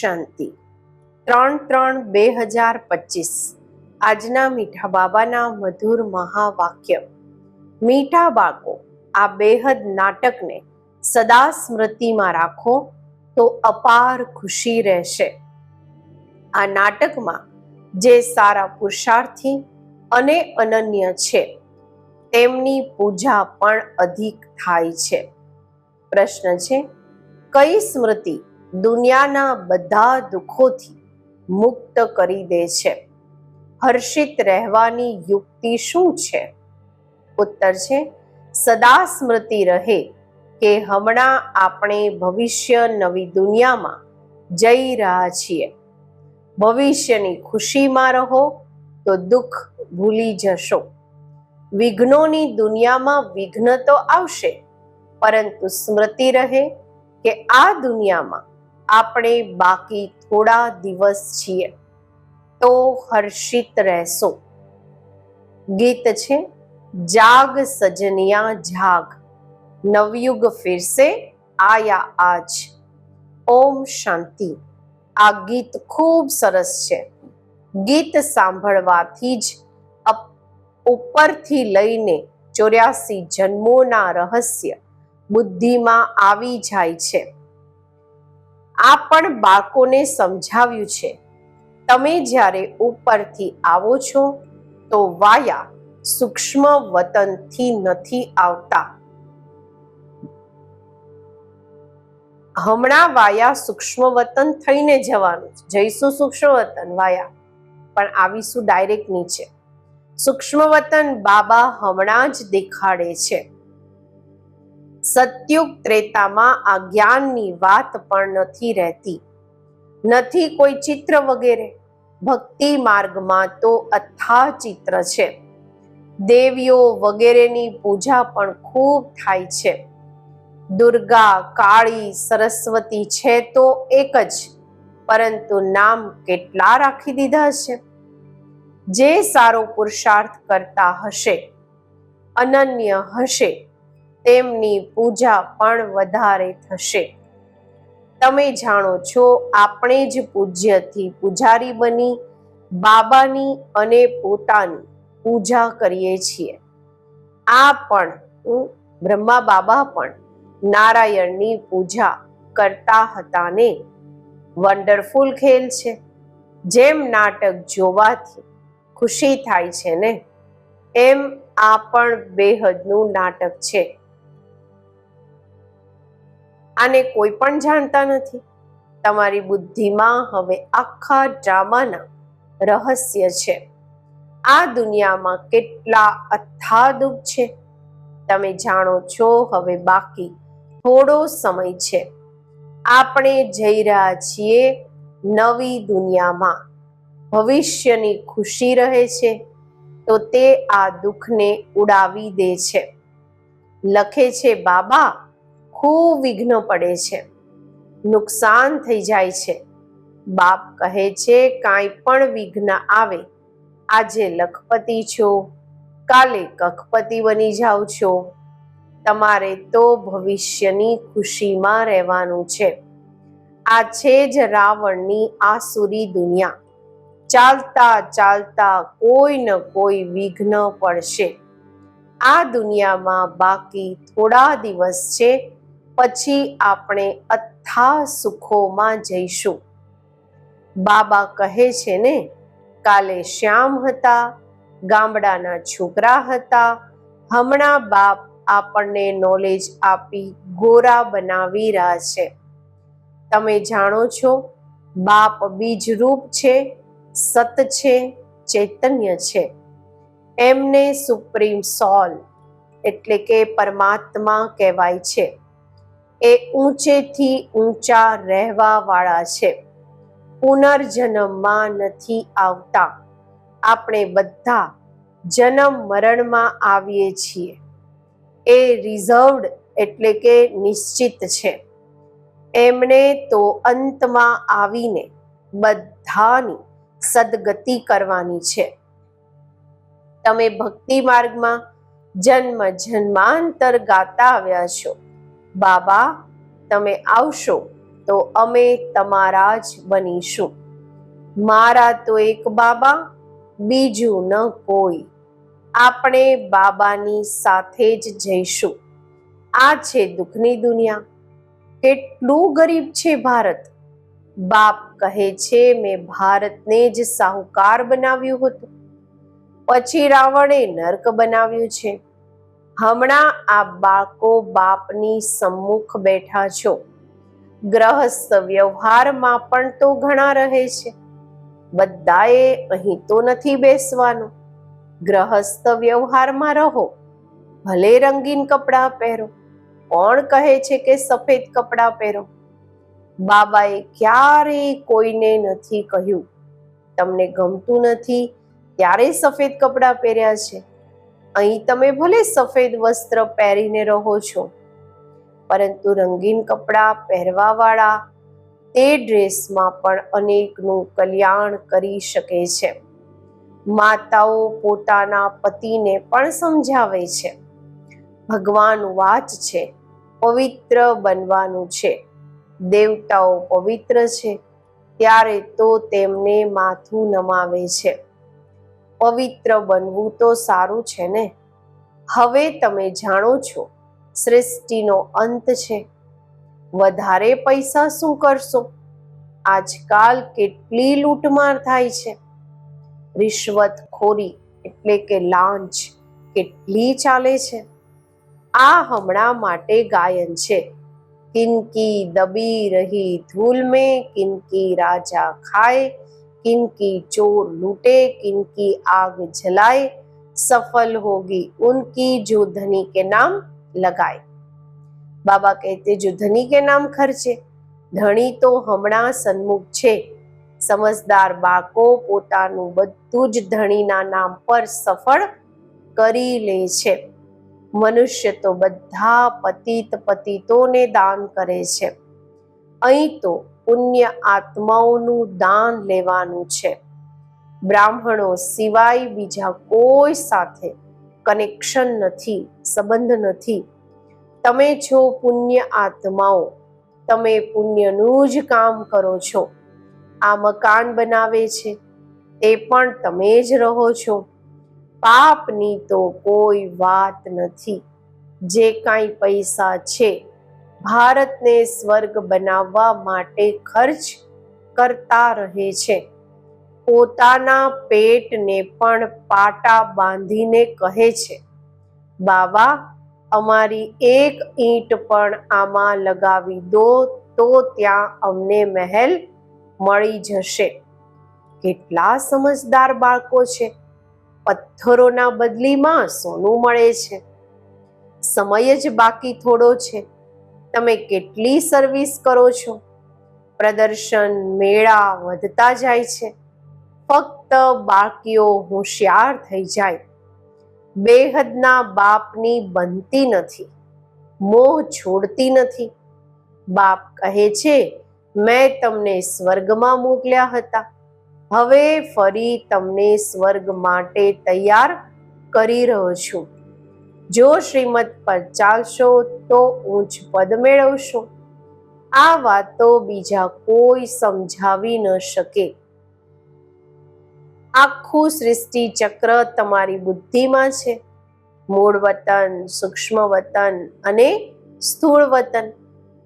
શાંતિ. ત્રણ ત્રણ બે હજાર પચીસ. આજના મીઠા બાબાના મધુર મહાવાક્ય. મીઠા બાળકો, આ બેહદ નાટકને સદા સ્મૃતિમાં રાખો તો અપાર ખુશી રહેશે. આ નાટકમાં જે સારા પુરુષાર્થી અને અનન્ય છે, તેમની પૂજા પણ અધિક થાય છે. પ્રશ્ન છે, કઈ સ્મૃતિ દુનિયાના બધા દુઃખોથી મુક્ત કરી દે છે. હર્ષિત રહેવાની યુક્તિ શું છે? ઉત્તર છે, સદા સ્મૃતિ રહે કે હમણાં આપણે ભવિષ્ય નવી દુનિયામાં જઈ રહ્યા છીએ. ભવિષ્યની ખુશીમાં રહો તો દુઃખ ભૂલી જશો. વિઘ્નોની દુનિયામાં વિઘ્ન તો આવશે, પરંતુ સ્મૃતિ રહે કે આ દુનિયામાં આપણે બાકી થોડા દિવસ છીએ. તો હર્ષિત રહેશો. ગીત છે, જાગ સજનિયા, જાગ. નવયુગ ફિરસે, આયા આજ. ઓમ શાંતિ. આ ગીત ખૂબ સરસ છે. ગીત સાંભળવાથી જ ઉપરથી લઈને ચોર્યાસી જન્મોના રહસ્ય બુદ્ધિમાં આવી જાય છે. આ પણ બાળકોને સમજાવ્યું છે. તમે જ્યારે ઉપરથી આવો છો, તો વાયા સૂક્ષ્મ વતનથી નથી આવતા. હમણાં વાયા સૂક્ષ્મ વતન થઈને જવાનું. જઈશું સૂક્ષ્મ વતન, વાયા. પણ આવીશું ડાયરેક્ટ નીચે. સૂક્ષ્મ વતન બાબા હમણાં જ દેખાડે છે. સત્યુગ ત્રેતામાં આ જ્ઞાનની વાત પણ નથી રહેતી. નથી કોઈ ચિત્ર વગેરે. ભક્તિ માર્ગમાં તો અથા ચિત્ર છે. દેવીઓ વગેરેની પૂજા પણ ખૂબ થાય છે. દુર્ગા, કાળી, સરસ્વતી છે તો એક જ, પરંતુ નામ કેટલા રાખી દીધા છે? જે સારો પુરુષાર્થ કરતા હશે, અનન્ય હશે. તેમની પૂજા પણ વધારે થશે. તમે જાણો છો, આપણે જ પૂજ્યથી પૂજારી બની, બાબાની અને પોતાની પૂજા કરીએ છીએ. આ પણ બ્રહ્મા બાબા પણ નારાયણની પૂજા કરતા હતા ને વન્ડરફુલ ખેલ છે. જેમ નાટક જોવાથી ખુશી થાય છે ને, એમ આ પણ બેહદનું નાટક છે. આને કોઈ પણ જાણતા નથી. તમારી બુદ્ધિમાં હવે આખા ડ્રામાના રહસ્ય છે. આ દુનિયામાં કેટલા અથા દુઃખ છે. તમે જાણો છો હવે બાકી થોડો સમય છે. આપણે જઈ રહ્યા છીએ નવી દુનિયામાં. ભવિષ્યની ખુશી રહે છે. તો તે આ દુઃખને ઉડાવી દે છે. લખે છે, બાબા ખૂબ વિઘ્ન પડે છે. નુકસાન થઈ જાય છે. બાપ કહે છે, કાંઈ પણ વિઘ્ન આવે. આજે લખપતિ છો. કાલે કખપતિ બની જાઓ છો. તમારે તો ભવિષ્યની ખુશીમાં રહેવાનું છે. આ છે જ રાવણની આસુરી દુનિયા. ચાલતા ચાલતા કોઈ ન કોઈ વિઘ્ન પડશે. આ દુનિયામાં બાકી થોડા દિવસ છે પછી આપણે અથા સુખોમાં જઈશું. બાબા કહે છે ને, કાલે શ્યામ હતા, ગામડાના છોકરા હતા, હમણાં બાપ આપણને નોલેજ આપી ગોરા બનાવી રહ્યા છે. તમે જાણો છો, બાપ બીજરૂપ છે, સત છે, ચૈતન્ય છે. એમને સુપ્રીમ સોલ એટલે કે પરમાત્મા કહેવાય છે. એ ઊંચેથી ઊંચા રહેવા વાળા છે. પુનર્જન્મમાં નથી આવતા. આપણે બધા જન્મ મરણમાં આવીએ છીએ. એ રિઝર્વડ એટલે કે નિશ્ચિત છે. એમણે તો અંતમાં આવીને બધાની સદગતિ કરવાની છે. તમે ભક્તિ માર્ગમાં જન્મ જન્માંતર ગાતા આવ્યા છો. બાબા, તમે આવશો તો અમે તમારા જ બનીશું. મારા તો એક બાબા, બીજું ન કોઈ. આપણે બાબાની સાથે જ જઈશું. આ છે દુઃખની દુનિયા. કેટલું ગરીબ છે ભારત. બાપ કહે છે, મેં ભારતને જ સાહુકાર બનાવ્યું હતું. પછી રાવણે નર્ક બનાવ્યું છે. હમણાં આ બાળકો બાપની સમ્મુખ બેઠા છો. ગ્રહસ્થ વ્યવહારમાં પણ તો ઘણા રહે છે. બધાએ અહીં તો નથી બેસવાનું. ગ્રહસ્થ વ્યવહારમાં રહો. ભલે રંગીન કપડાં પહેરો. કોણ કહે છે કે સફેદ કપડાં પહેરો? બાબાએ ક્યારેય કોઈને નથી કહ્યું. તમને ગમતું નથી ત્યારે સફેદ કપડાં પહેર્યા છે. અહીં તમે ભલે સફેદ વસ્ત્ર પહેરીને રહો છો, પરંતુ રંગીન કપડાં પહેરવાવાળા તે ડ્રેસમાં પણ અનેકનું કલ્યાણ કરી શકે છે. માતાઓ પોતાના પતિને પણ સમજાવે છે. ભગવાન વાચ છે, પવિત્ર બનવાનું છે. દેવતાઓ પવિત્ર છે, ત્યારે તો તેમને માથું નમાવે છે. પવિત્ર બનવું તો સારું છે ને? હવે તમે જાણો છો, સૃષ્ટિનો અંત છે. વધારે પૈસા શું કરશો? આજકાલ કેટલી લૂંટમાર થાય છે. રિશ્વતખોરી એટલે કે લાંચ કેટલી ચાલે છે. આ હમણાં માટે ગાયન છે. કિનકી દબી રહી ધૂલ મેં, કિનકી રાજા ખાય किनकी चोर लूटे किनकी आग जलाए सफल होगी उनकी जो धनी के नाम लगाए बाबा कहते जो धनी के नाम खर्चे ધણી તો હમણાં સન્મુખ છે સમજદાર બાળકો પોતાનું બધું જ ધણીના નામ પર સફળ કરી લે છે મનુષ્ય તો બધા પતિત પતિતોને દાન કરે છે અહીં તો પુણ્ય આત્માઓનું દાન લેવાનું છે. બ્રાહ્મણો સિવાય બીજા કોઈ સાથે કનેક્શન નથી, સંબંધ નથી. તમે છો પુણ્ય આત્માઓ, તમે પુણ્યનું જ કામ કરો છો, આ મકાન બનાવે છે, તે પણ તમે જ રહો છો. પાપની તો કોઈ વાત નથી. જે કાંઈ પૈસા છે ભારતને સ્વર્ગ બનાવવા માટે ખર્ચ કરતા રહે છે. પોતાના પેટને પણ પાટા બાંધીને કહે છે, બાવા, અમારી એક ઈંટ પણ આમાં લગાવી દો તો ત્યાં અમને મહેલ મળી જશે. કેટલા સમજદાર બાળકો છે. પથ્થરોના બદલીમાં સોનું મળે છે. સમય જ બાકી થોડો છે. તમે કેટલી સર્વિસ કરો છો? પ્રદર્શન, મેળા વધતા જાય છે. ફક્ત બાકીઓ હોશિયાર થઈ જાય. બેહદના બાપની બનતી નથી. મોહ છોડતી નથી. બાપ કહે છે, મેં તમને સ્વર્ગમાં મોકલ્યા હતા. હવે ફરી તમને સ્વર્ગ માટે તૈયાર કરી રહ્યો છું. જો શ્રીમત પર ચાલશો તો ઊંચ પદ મેળવશો. આ વાતો બીજા કોઈ સમજાવી ન શકે. આખું સૃષ્ટિ ચક્ર તમારી બુદ્ધિમાં છે. મૂળ વતન, સૂક્ષ્મ વતન અને સ્થૂળ વતન.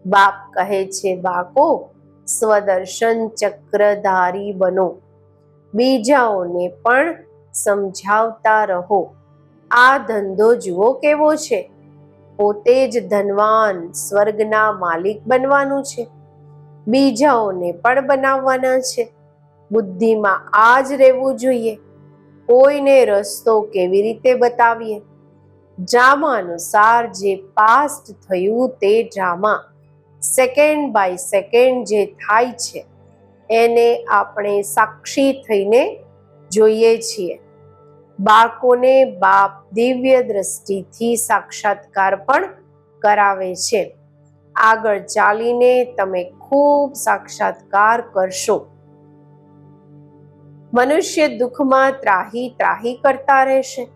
બાપ કહે છે બાકો સ્વદર્શન ચક્રધારી બનો. બીજાઓને પણ સમજાવતા રહો. આ ધંધો જુઓ કેવો છે. પોતે જ ધનવાન, સ્વર્ગના માલિક બનવાનું છે. બીજાઓને પણ બનાવવાના છે. બુદ્ધિમાં આ જ રહેવું જોઈએ. કોઈને રસ્તો કેવી રીતે બતાવીએ? ડ્રામા અનુસાર જે પાસ્ટ થયું તે ડ્રામા, સેકન્ડ બાય સેકન્ડ જે થાય છે, એને આપણે સાક્ષી થઈને જોઈએ છીએ. બાળકોને બાપ દિવ્ય દ્રષ્ટિથી સાક્ષાત્કાર પણ કરાવે છે. આગળ ચાલીને તમે ખૂબ સાક્ષાત્કાર કરશો. મનુષ્ય દુઃખમાં ત્રાહી ત્રાહી કરતા રહેશે.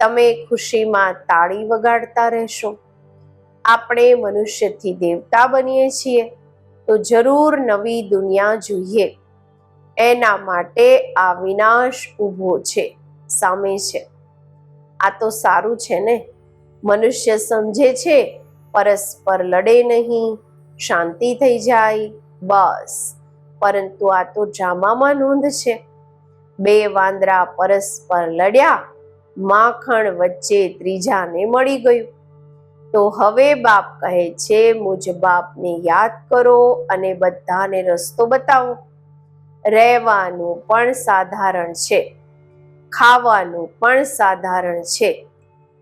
તમે ખુશીમાં તાળી વગાડતા રહેશો. આપણે મનુષ્યથી દેવતા બનીએ છીએ, તો જરૂર નવી દુનિયા જોઈએ. એના માટે આ વિનાશ ઊભો છે. સામે છે. આ તો સારું છે ને? મનુષ્ય સમજે છે, પરસ્પર લડે નહીં, શાંતિ થઈ જાય, બસ. પરંતુ આ તો ડ્રામામાં નોંધ છે. બે વાંદરા પરસ્પર લડ્યા, માખણ વચ્ચે ત્રીજાને મળી ગયું. તો હવે બાપ કહે છે, મુજ બાપને યાદ કરો અને બધાને રસ્તો બતાવો. રહેવાનું પણ સાધારણ છે. ખાવાનું પણ સાધારણ છે.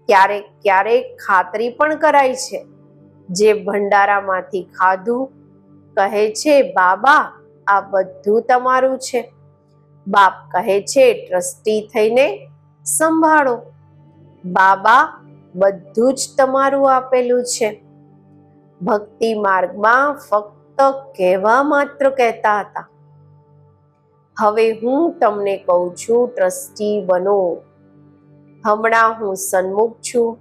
ક્યારેક ક્યારેક ખાતરી પણ કરાય છે. જે ભંડારામાંથી ખાધું, કહે છે, બાબા, આ બધું તમારું છે. બાપ કહે છે, ટ્રસ્ટી થઈને સંભાળો. બાબા, બધું જ તમારું આપેલું છે. ભક્તિ માર્ગમાં ફક્ત કહેવા માત્ર કહેતા હતા. હવે હું તમને કહું છું, ટ્રસ્ટી બનો. હમણાં હું સન્મુખ છું.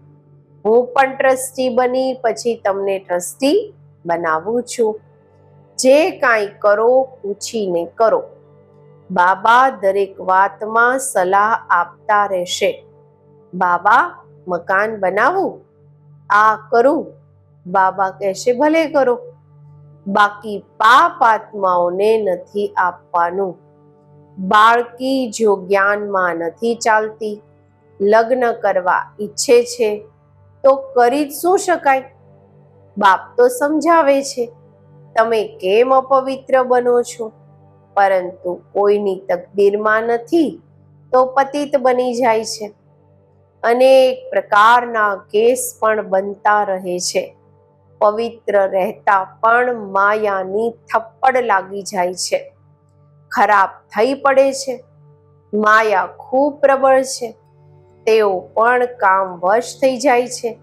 હું પણ ટ્રસ્ટી બની, પછી તમને ટ્રસ્ટી બનાવું છું. જે કાંઈ કરો, પૂછીને કરો. બાબા દરેક વાતમાં સલાહ આપતા રહેશે. બાબા, મકાન બનાવું? આ કરું. બાબા કહેશે, ભલે કરો. બાકી પાપ આત્માઓને નથી આપવાનું. બાળકી જો જ્ઞાનમાં નથી ચાલતી, લગ્ન કરવા ઈચ્છે છે, તો કરી જ શું શકાય? બાપ તો સમજાવે છે, તમે કેમ અપવિત્ર બનો છો? પરંતુ કોઈની તકદીરમાં નથી, તો પતિત બની જાય છે. અનેક પ્રકારના કેસ પણ બનતા રહે છે. પવિત્ર રહેતા પણ માયાની થપ્પડ લાગી જાય છે. ખરાબ થઈ પડે છે. માયા ખૂબ પ્રબળ છે. તેઓ પણ કામ વશ થઈ જાય છે.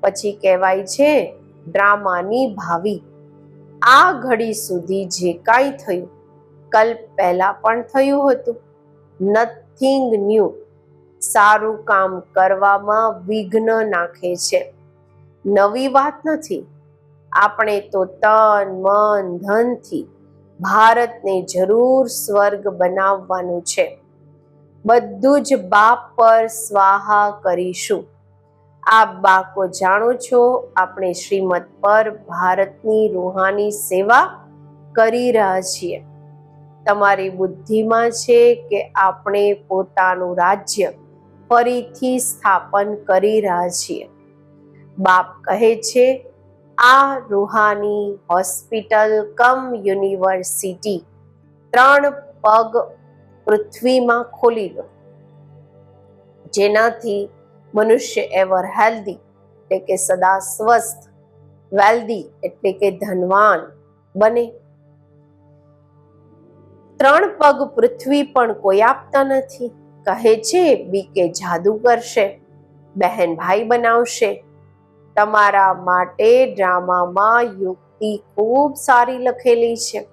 પછી કહેવાય છે, ડ્રામાની ભાવી. આ ઘડી સુધી જે કાંઈ થયું, કલ્પ પહેલા પણ થયું હતું. નથિંગ ન્યૂ સારું કામ કરવામાં વિઘ્ન નાખે છે. નવી વાત નથી. આપણે તો તન, મન, ધનથી ભારતને જરૂર સ્વર્ગ બનાવવાનું છે. બધું જ બાપ પર સ્વાહા કરીશું. આપ બાકો જાણો છો, આપણે શ્રીમદ પર ભારતની રૂહાની સેવા કરી રહ્યા છીએ. તમારી બુદ્ધિમાં છે કે આપણે પોતાનું રાજ્ય ફરીથી સ્થાપન કરી રહ્યા છીએ. બાપ કહે છે આ રૂહાની હોસ્પિટલ કમ યુનિવર્સિટી ત્રણ પગ પૃથ્વીમાં ખોલી લો. જેનાથી મનુષ્ય એવર હેલ્ધી એટલે કે સદા સ્વસ્થ વેલ્ધી એટલે કે ધનવાન બને. ત્રણ પગ પૃથ્વી પણ કોઈ આપતા નથી. કહે છે, બી કે જાદુ કરશે, બહેન ભાઈ બનાવશે. તમારા માટે ડ્રામામાં યુક્તિ ખૂબ સારી લખેલી છે.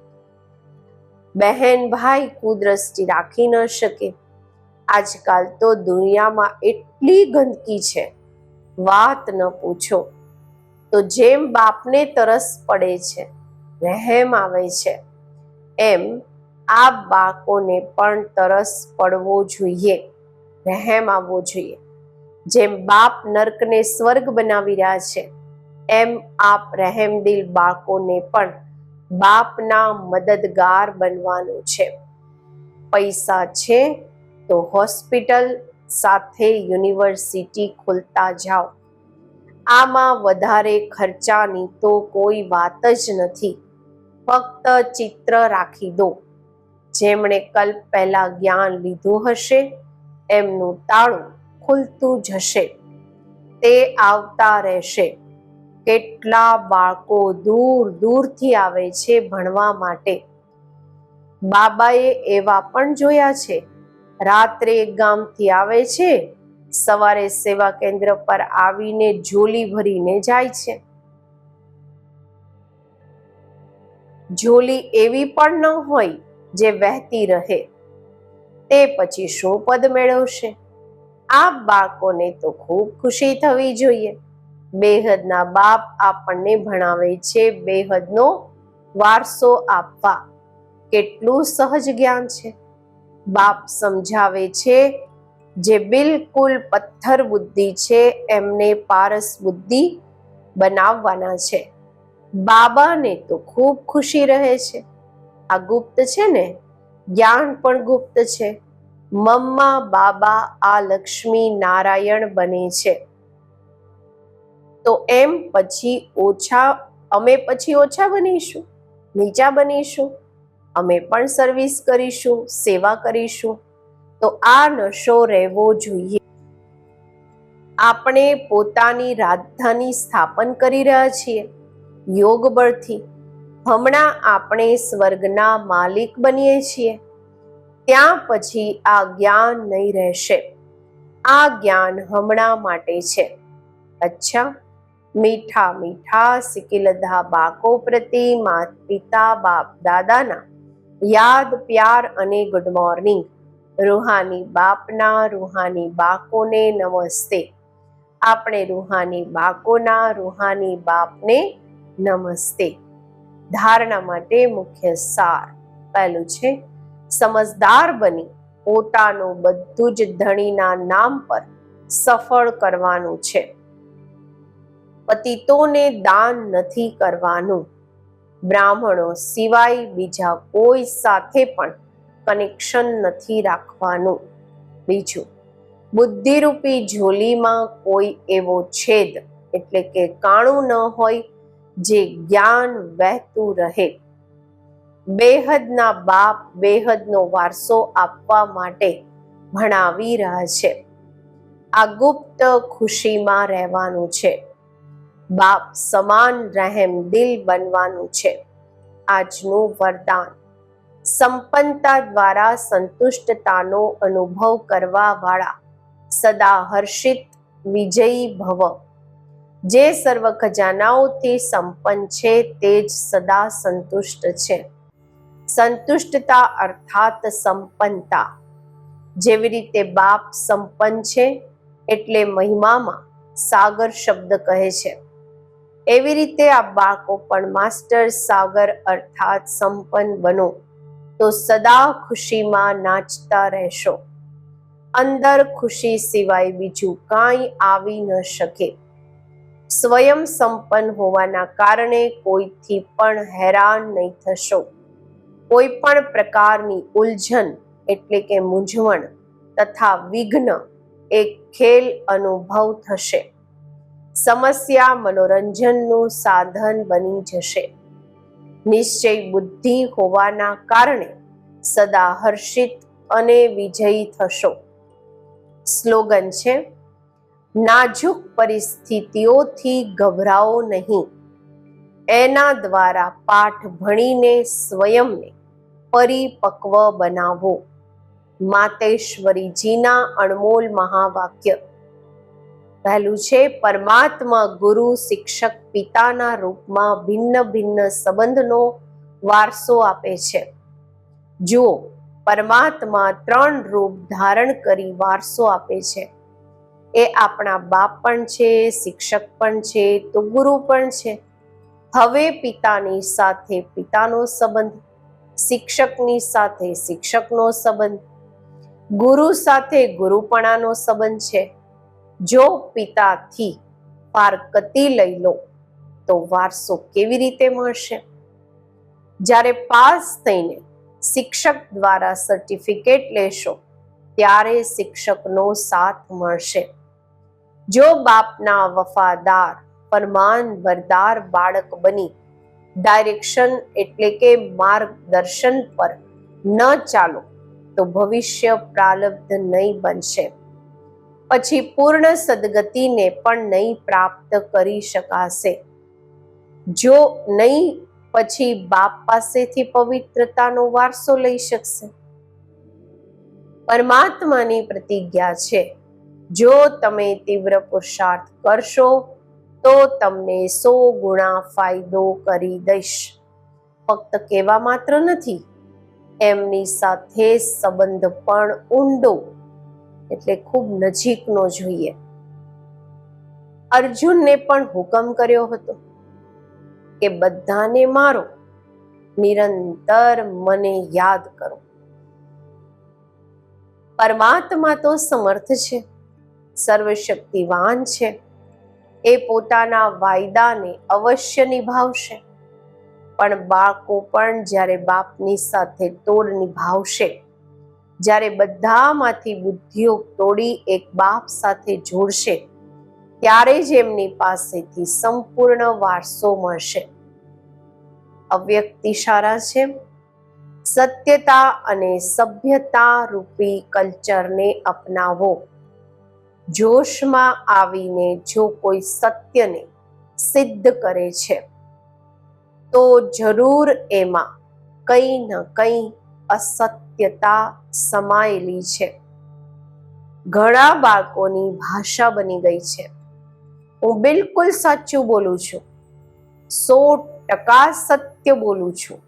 બહેન ભાઈ કુદ્રષ્ટિ રાખી ન શકે. આજકાલ તો દુનિયામાં એટલી ગંદકી છે. વાત ન પૂછો. તો જેમ બાપને તરસ પડે છે રહેમ આવે છે. એમ આ બાળકોને પણ તરસ પડવો જોઈએ રહેમ આવવો જોઈએ. જેમ બાપ નર્કને સ્વર્ગ બનાવી રહ્યા છે, એમ આપ રહેમદિલ બાળકોને પણ બાપના મદદગાર બનવાનું છે. પૈસા છે તો હોસ્પિટલ સાથે યુનિવર્સિટી ખોલતા જાઓ. આમાં વધારે ખર્ચાની તો કોઈ વાત જ નથી. ફક્ત ચિત્ર રાખી દો. જેમણે કલ્પ પહેલા જ્ઞાન લીધું હશે, એમનું તાળું ખુલતું જશે. તે આવતા રહેશે. કેટલા બાળકો દૂર દૂરથી આવે છે ભણવા માટે. બાબાએ એવા પણ જોયા છે. રાત્રે ગામથી આવે છે. સવારે સેવા કેન્દ્ર પર આવીને ઝોલી ભરીને જાય છે. ઝોલી એવી પણ ન હોય જે વહેતી રહે. તે પછી શું પદ મેળવશે? આ બાળકોને તો ખૂબ ખુશી થવી જોઈએ. બેહદના બાપ આપણને ભણાવે છે, બેહદનો વારસો આપવા. કેટલું સહજ જ્ઞાન છે. બાપ સમજાવે છે, જે બિલકુલ પથ્થર બુદ્ધિ છે, એમને પારસ બુદ્ધિ બનાવવાના છે. બાબાને તો ખૂબ ખુશી રહે છે. આ ગુપ્ત છે ને? જ્ઞાન પણ ગુપ્ત છે. મમ્મા, બાબા આ લક્ષ્મી નારાયણ બને છે. તો એમ પછી ઓછા, અમે પછી ઓછા બનીશું, નીચા બનીશું, અમે પણ સર્વિસ કરીશું, સેવા કરીશું. તો આ નશો રહેવો જોઈએ. આપણે પોતાની રાજધાની સ્થાપન કરી રહ્યા છીએ યોગ બળથી હમણાં આપણે સ્વર્ગના માલિક બનીએ છીએ. ત્યાં પછી આ જ્ઞાન નહીં રહેશે. આ જ્ઞાન હમણાં માટે છે. અચ્છા, મીઠા મીઠા સિકિલધા બાકો પ્રતિ માત પિતા બાપ દાદાના. યાદ, પ્યાર અને ગુડ મોર્નિંગ રૂહાની બાપના રૂહાની બાકોને નમસ્તે. આપણે રૂહાની બાકોના રૂહાની બાપને નમસ્તે. ધારણા માટે મુખ્ય સાર. પહેલું છે સમજદાર બની પોતાનું બધું જ ધણીના નામ પર સફળ કરવાનું છે. પતિતોને દાન નથી કરવાનું. બ્રાહ્મણો સિવાય બીજા કોઈ સાથે પણ કનેક્શન નથી રાખવાનું. બીજું, બુદ્ધિરૂપી ઝોલીમાં કોઈ એવો છેદ એટલે કે કાણું ન હોય જે જ્ઞાન વહેતું રહે. બેહદના બાપ બેહદનો વારસો આપવા માટે ભણાવી રહ્યા છે. આ ગુપ્ત ખુશીમાં રહેવાનું છે. બાપ સમાન રહેમ દિલ બનવાનું છે. આજનું વરદાન. સંપન્નતા દ્વારા સંતુષ્ટતાનો અનુભવ કરવાવાળા સદા હર્ષિત વિજયી ભવ. જે સર્વ ખજાનાઓથી સંપન્ન છે તે જ સદા સંતુષ્ટ છે. સંતુષ્ટતા અર્થાત સંપન્નતા. જેવી રીતે બાપ સંપન્ન છે એટલે મહિમામાં સાગર શબ્દ કહે છે. એવી રીતે આ બાળકો પણ માસ્ટર સાગર અર્થાત સંપન્ન બનો તો સદા ખુશીમાં નાચતા રહેશો. અંદર ખુશી સિવાય બીજું કાંઈ આવી ન શકે. સ્વયં સંપન્ન હોવાના કારણે કોઈથી પણ હેરાન નહીં થશો. કોઈ પણ પ્રકારની ઉલઝન એટલે કે મૂંઝવણ તથા વિઘ્ન એક ખેલ અનુભવ થશે. સમસ્યા મનોરંજનનું સાધન બની જશે. નિશ્ચય બુદ્ધિ હોવાના કારણે સદા હર્ષિત અને વિજયી થશો. સ્લોગન છે, નાજુક પરિસ્થિતિઓથી ગભરાઓ નહીં. એના દ્વારા પાઠ ભણીને સ્વયંને પરિપક્વ બનાવો. માતેશ્વરીજીના અણમોલ મહાવાક્ય. પહેલું છે, પરમાત્મા ગુરુ શિક્ષક પિતાના રૂપમાં ભિન્ન ભિન્ન સંબંધનો વારસો આપે છે. જુઓ, પરમાત્મા ત્રણ રૂપ ધારણ કરી વારસો આપે છે. એ આપણા બાપ પણ છે, શિક્ષક પણ છે, તો ગુરુ પણ છે. હવે પિતાની સાથે પિતાનો સંબંધ શિક્ષકની સાથે શિક્ષકનો સંબંધ, ગુરુ સાથે ગુરુપણાનો સંબંધ છે. જો પિતાથી પારકતી લઈ લો, તો વારસો કેવી રીતે મળશે? જ્યારે પાસ થઈને શિક્ષક દ્વારા સર્ટિફિકેટ લેશો, ત્યારે શિક્ષકનો સાથ મળશે. જો બાપના વફાદાર પરમાન બરદાર બાળક બની ડાયરેક્શન એટલે કે માર્ગદર્શન પર ન ચાલો તો ભવિષ્ય પ્રાલબ્ધ નહીં બનશે. પછી પૂર્ણ સદગતિને પણ નહીં પ્રાપ્ત કરી શકાશે. જો નહીં, પછી બાપ પાસેથી પવિત્રતાનો વારસો લઈ શકશે. પરમાત્માની પ્રતિજ્ઞા છે, જો તમે તીવ્ર પુરુષાર્થ કરશો તો તમને સો ગુણા ફાયદો કરી દઈશ. ફક્ત કહેવા માત્ર નથી, એમની સાથે સંબંધ પણ ઊંડો, એટલે ખૂબ નજીકનો જોઈએ. અર્જુનને પણ હુકમ કર્યો હતો કે બધાને મારો, નિરંતર મને યાદ કરો. પરમાત્મા તો સમર્થ છે, સર્વશક્તિવાન છે. એ પોતાના વાયદાને અવશ્ય નિભાવશે. પણ બાળકો પણ જ્યારે બાપની સાથે તોડ નિભાવશે, જ્યારે બધામાંથી બુદ્ધિઓ તોડી એક બાપ સાથે જોડશે, ત્યારે જ એમની પાસેથી સંપૂર્ણ વારસો મળશે. અવ્યક્ત ઇશારા છે. સત્યતા અને સભ્યતા રૂપી કલ્ચરને અપનાવો. જોશમાં આવીને જો કોઈ સત્યને સિદ્ધ કરે છે, તો જરૂર એમાં કંઈ ન કંઈ અસત્યતા સમાયેલી છે. ઘણા બાળકોની ભાષા બની ગઈ છે. હું બિલકુલ સાચું બોલું છું. સો ટકા સત્ય બોલું છું.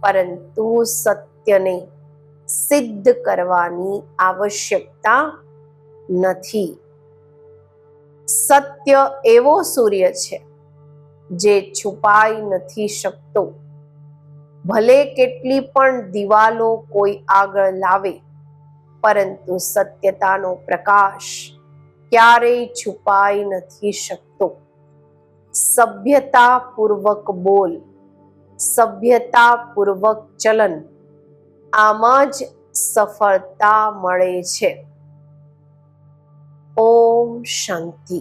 પરંતુ સત્યને સિદ્ધ કરવાની આવશ્યકતા નથી. સત્ય એવો સૂર્ય છે જે છુપાઈ નથી શકતો. ભલે કેટલી પણ દિવાલો કોઈ આગળ લાવે, પરંતુ સત્યતાનો પ્રકાશ ક્યારેય છુપાઈ નથી શકતો. સભ્યતાપૂર્વક બોલ, સભ્યતાપૂર્વક ચલન, આમાં જ સફળતા મળે છે. ઓમ શાંતિ